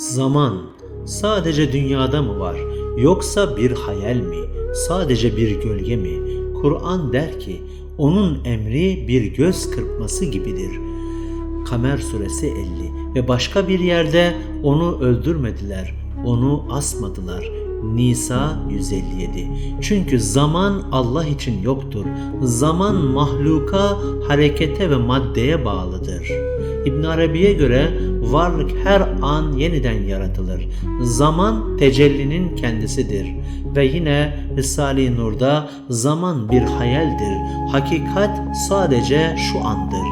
Zaman sadece dünyada mı var yoksa bir hayal mi? Sadece bir gölge mi? Kur'an der ki onun emri bir göz kırpması gibidir. Kamer suresi 50 ve başka bir yerde onu öldürmediler, onu asmadılar. Nisa 157 Çünkü zaman Allah için yoktur. Zaman mahluka, harekete ve maddeye bağlıdır. İbn Arabi'ye göre varlık her an yeniden yaratılır. Zaman tecellinin kendisidir. Ve yine Risale-i Nur'da zaman bir hayaldir. Hakikat sadece şu andır.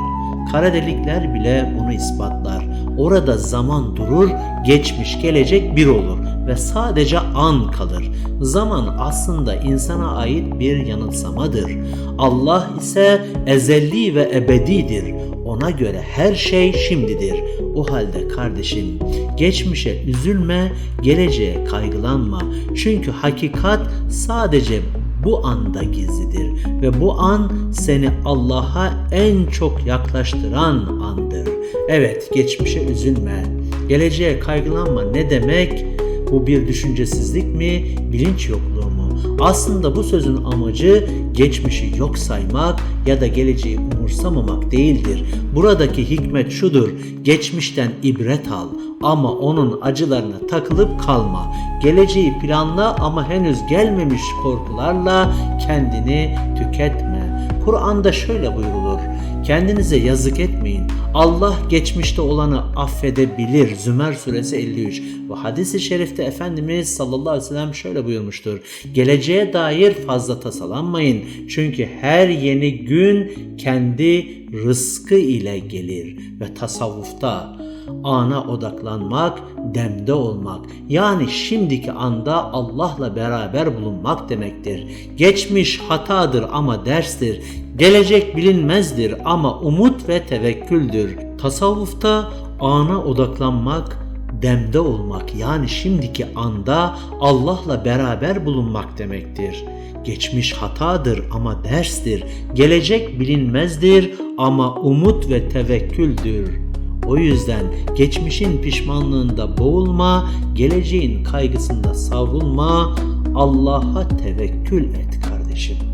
Kara delikler bile bunu ispatlar. Orada zaman durur, geçmiş gelecek bir olur ve sadece an kalır. Zaman aslında insana ait bir yanılsamadır. Allah ise ezelli ve ebedidir. Ona göre her şey şimdidir. O halde kardeşim geçmişe üzülme, geleceğe kaygılanma. Çünkü hakikat sadece bu anda gizlidir ve bu an seni Allah'a en çok yaklaştıran andır. Evet, geçmişe üzülme, geleceğe kaygılanma ne demek? Bu bir düşüncesizlik mi, bilinç yokluğu mu? Aslında bu sözün amacı geçmişi yok saymak ya da geleceği umursamamak değildir. Buradaki hikmet şudur, geçmişten ibret al ama onun acılarına takılıp kalma. Geleceği planla ama henüz gelmemiş korkularla kendini tüketme. Kur'an'da şöyle buyrulur. Kendinize yazık etmeyin. Allah geçmişte olanı affedebilir. Zümer suresi 53. Ve hadis-i şerifte Efendimiz sallallahu aleyhi ve sellem şöyle buyurmuştur. Geleceğe dair fazla tasalanmayın. Çünkü her yeni gün kendi rızkı ile gelir. Ve tasavvufta ana odaklanmak, demde olmak. Yani şimdiki anda Allah'la beraber bulunmak demektir. Geçmiş hatadır ama derstir. Gelecek bilinmezdir ama umut ve tevekküldür. Tasavvufta ana odaklanmak, demde olmak yani şimdiki anda Allah'la beraber bulunmak demektir. Geçmiş hatadır ama derstir. Gelecek bilinmezdir ama umut ve tevekküldür. O yüzden geçmişin pişmanlığında boğulma, geleceğin kaygısında savrulma, Allah'a tevekkül et kardeşim.